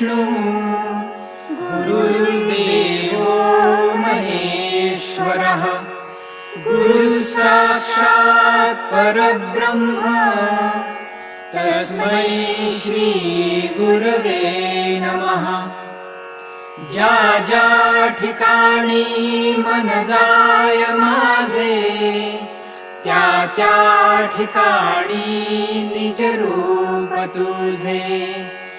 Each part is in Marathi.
विष्णु गुरुर्देवो महेश्वरः। गुरुः साक्षात् परब्रह्म तस्मै श्रीगुरवे नमः। ज्या ज्या ठिकाणी मन जाय माझे त्या त्या ठिकाणी निज रूप तुझे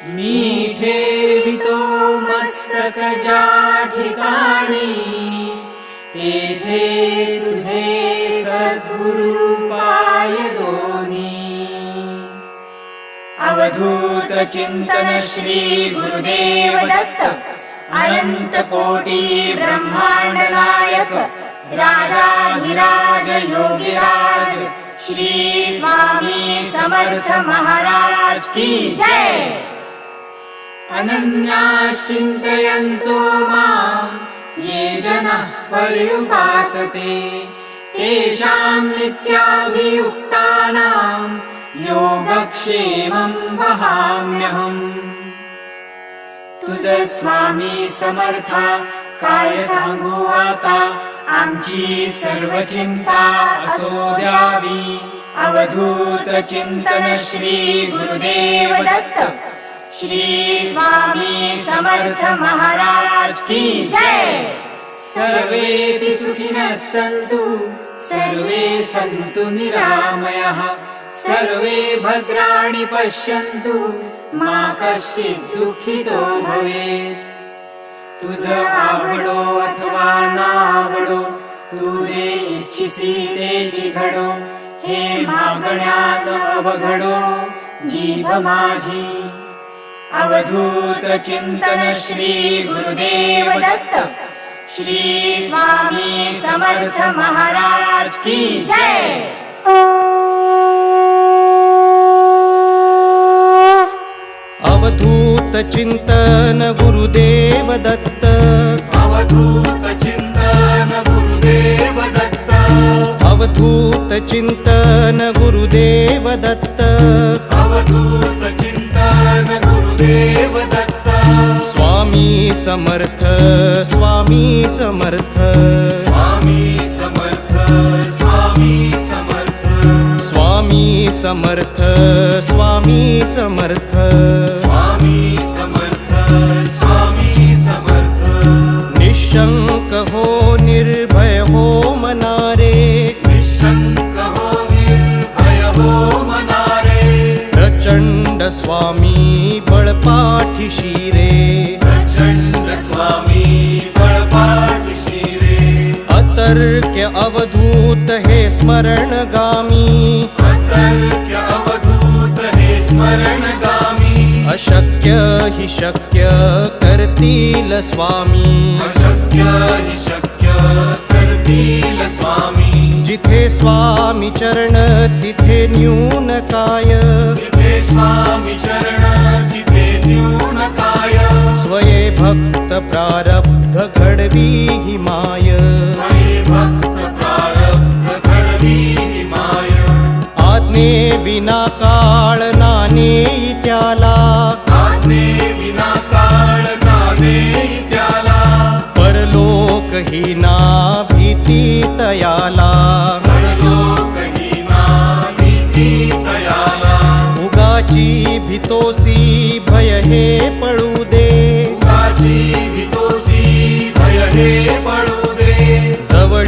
मी ठेवितो मस्तक ज्या ठिकाणी तेथे तुझे सद्गुरु पाय दोनी अवधूत चिंतन श्री गुरुदेव दत्त अनंत कोटी ब्रह्मांड नायक राजाधिराज योगिराज श्री स्वामी समर्थ महाराज की जय। अनन्याश्चिन्तयन्तो माम् ये जनः पर्युपासते। तेषां नित्याभियुक्तानाम् योगक्षेमं वहाम्यहम्। तुझ स्वामी समर्था काय सांगू आता आमची सर्व चिंता असो द्यावी। अवधूत चिंतन श्री गुरुदेव दत्त। श्री स्वामी समर्थ महाराज की जय। सर्वेऽपि सुखिनः सन्तु सर्वे सन्तु निरामयः सर्वे भद्राणि पश्यन्तु मा कश्चित् दुःखितो भवेत्। तुझ आवडो अथवा नावडो तुझे इच्छिसी तेची घडो हे मागण्यात अवघडो जीभ माझी। अवधूत चिंतन श्री गुरुदेव दत्त श्री स्वामी समर्थ महाराज की जय। अवधूत चिंतन गुरुदेव दत्त अवधूत चिंतन गुरुदेव दत्त अवधूत चिंतन गुरुदेव दत्त अवधूत गुरुदेव दत्त स्वामी समर्थ स्वामी समर्थ। स्वामी समर्थ स्वामी समर्थ। स्वामी समर्थ स्वामी समर्थ। अतर्क्य अवधूत हे स्मरणगामी। अतर्क्य अवधूत हे स्मरणगामी अशक्य हि शक्य करतील स्वामी। अशक्य हि शक्य करतील स्वामी जिथे स्वामी चरण तिथे न्यून काय जिथे स्वामी चरण तिथे न्यून काय। स्वये भक्त प्रारब्ध घडवी हि माय। आज्ञे विना काळ नाने त्याला. विना काळ नाने त्याला. परलोक ही ना भीती तयाला. परलोकहीना भीती तयाला. उगाची भितोसी भय हे पळू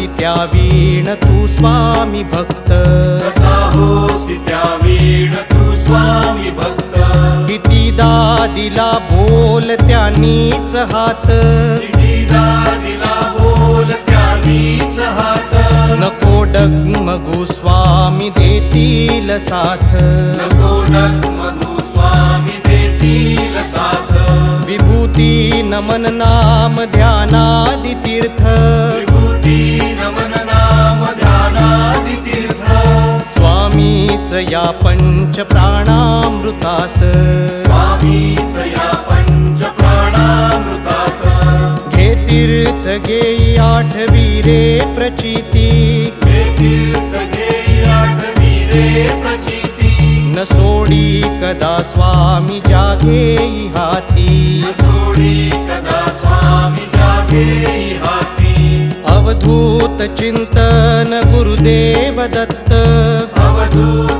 होसी त्या वीण तू स्वामी भक्त. कसा होसी त्या वीण तू स्वामी भक्त. कितीदा दिला बोल त्यांनीच हात. कितीदा दिला बोल त्यांनीच हात. नको डगमगू स्वामी देतील साथ. नको डगमगू स्वामी देतील साथ. विभूती नमन नाम ध्यानादि तीर्थ या पञ्चप्राणामृतात् स्वामीच या पञ्चप्राणामृतात् घे तीर्थ गेयी आठवीरे प्रचिती। न सोडी कदा स्वामी जागे हाती सोडी कदा स्वामी जागेयि हाती अवधूत चिंतन गुरुदेव दत्त। अवधूत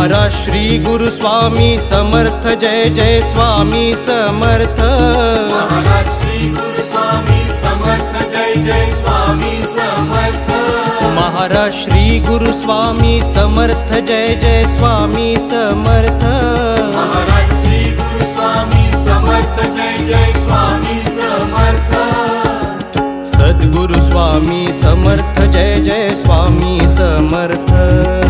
महाराज श्री गुरु स्वामी समर्थ जय जय स्वामी समर्थ। महाराज श्री गुरु स्वामी समर्थ जय जय स्वामी समर्थ। महाराज श्री गुरु स्वामी समर्थ जय जय स्वामी समर्थ। महाराज श्री गुरु स्वामी समर्थ जय जय स्वामी समर्थ। सद्गुरु स्वामी समर्थ जय जय स्वामी समर्थ।